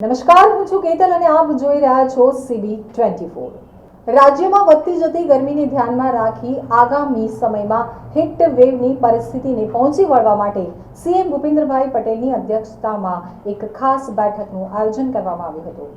નમસ્કાર, હું છું કેતલ અને આપ જોઈ રહ્યા છો સીબી ટ્વેન્ટી ફોર રાજ્યમાં વધતી જતી ગરમીને ધ્યાનમાં રાખી આગામી સમયમાં હિટ વેવની પરિસ્થિતિને પહોંચી વળવા માટે સીએમ ભૂપેન્દ્રભાઈ પટેલની અધ્યક્ષતામાં એક ખાસ બેઠકનું આયોજન કરવામાં આવ્યું હતું.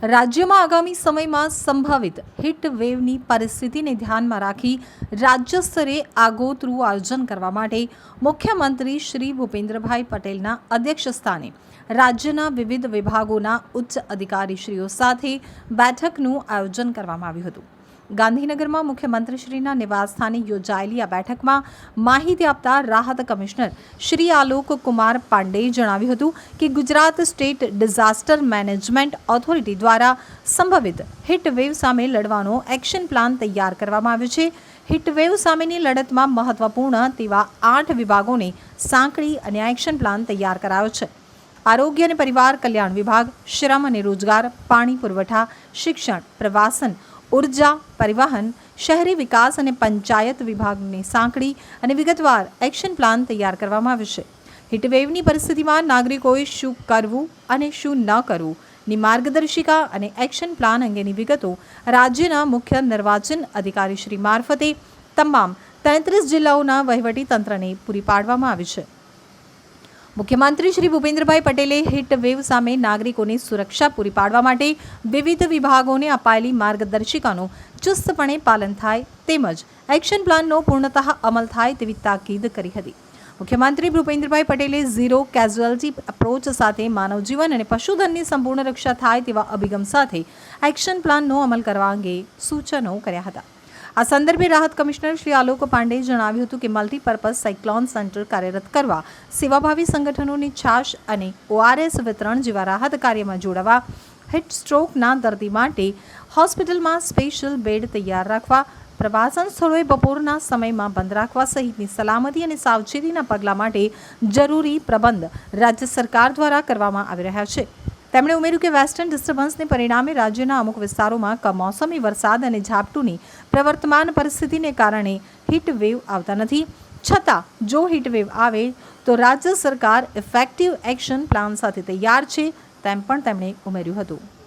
રાજ્યમાં આગામી સમયમાં સંભવિત હીટ વેવની પરિસ્થિતિને ધ્યાનમાં રાખી રાજ્ય સ્તરે આગોતરું આયોજન કરવા માટે મુખ્યમંત્રી શ્રી ભૂપેન્દ્રભાઈ પટેલના અધ્યક્ષસ્થાને રાજ્યના વિવિધ વિભાગોના ઉચ્ચ અધિકારીશ્રીઓ સાથે બેઠકનું આયોજન કરવામાં આવ્યું હતું. ગાંધીનગરમાં મુખ્યમંત્રીશ્રીના નિવાસસ્થાને યોજાયેલી આ બેઠકમાં માહિતી આપતા રાહત કમિશનર શ્રી આલોક કુમાર પાંડેએ જણાવ્યું હતું કે Gujarat state disaster management authority દ્વારા સંભવિત હીટ વેવ સામે લડવાનો એક્શન પ્લાન તૈયાર કરવામાં આવ્યો છે. હિટવેવ સામેની લડતમાં મહત્વપૂર્ણ તેવા આઠ વિભાગોને સાંકળી અને એક્શન પ્લાન તૈયાર કરાયો છે. આરોગ્ય અને પરિવાર કલ્યાણ વિભાગ, શ્રમ અને રોજગાર, પાણી પુરવઠા, શિક્ષણ, પ્રવાસન ઊર્જા, પરિવહન, શહેરી વિકાસ અને પંચાયત વિભાગની સાંકળી અને વિગતવાર એક્શન પ્લાન તૈયાર કરવામાં આવશે હીટવેવની પરિસ્થિતિમાં નાગરિકોએ શું કરવું અને શું ન કરવું, ની માર્ગદર્શિકા અને એક્શન પ્લાન અંગેની વિગતો રાજ્યના મુખ્ય નિર્વાચન અધિકારી શ્રી મારફતે તમામ તેત્રીસ જિલ્લાઓના વહીવટી તંત્રને પૂરી પાડવામાં આવી છે. મુખ્યમંત્રી શ્રી ભૂપેન્દ્રભાઈ પટેલે હીટ વેવ સામે નાગરિકોને સુરક્ષા પૂરી પાડવા માટે વિવિધ વિભાગોને અપાયેલી માર્ગદર્શિકાનું ચુસ્તપણે પાલન થાય તેમજ એક્શન પ્લાનનો પૂર્ણતઃ અમલ થાય તેવી તાકીદ કરી હતી. મુખ્યમંત્રી ભૂપેન્દ્રભાઈ પટેલે ઝીરો કેઝ્યુઅલ્ટી અપ્રોચ સાથે માનવજીવન અને પશુધનની સંપૂર્ણ રક્ષા થાય તેવા અભિગમ સાથે એક્શન પ્લાનનો અમલ કરવા અંગે સૂચનો કર્યા હતા. આ સંદર્ભે રાહત કમિશનર શ્રી આલોક પાંડેએ જણાવ્યું હતું કે મલ્ટીપર્પઝ સાયક્લોન સેન્ટર કાર્યરત કરવા, સેવાભાવી સંગઠનોની છાશ અને ઓઆરએસ વિતરણ જેવા રાહત કાર્યમાં જોડાવા હિટ સ્ટ્રોકના દર્દી માટે હોસ્પિટલમાં સ્પેશિયલ બેડ તૈયાર રાખવા, પ્રવાસન સ્થળોએ બપોરના સમયમાં બંધ રાખવા સહિતની સલામતી અને સાવચેતીના પગલાં માટે જરૂરી પ્રબંધ રાજ્ય સરકાર દ્વારા કરવામાં આવી રહ્યા છે. તેમણે ઉમેર્યું કે વેસ્ટર્ન ડિસ્ટર્બન્સને પરિણામે રાજ્યના અમુક વિસ્તારોમાં કમોસમી વરસાદ અને ઝાપટુની પ્રવર્તમાન પરિસ્થિતિને કારણે હીટ વેવ આવતા નથી. છતાં, જો હીટ વેવ આવે, તો રાજ્ય સરકાર ઇફેક્ટિવ એક્શન પ્લાન સાથે તૈયાર છે, તેમ પણ તેમણે ઉમેર્યું હતું.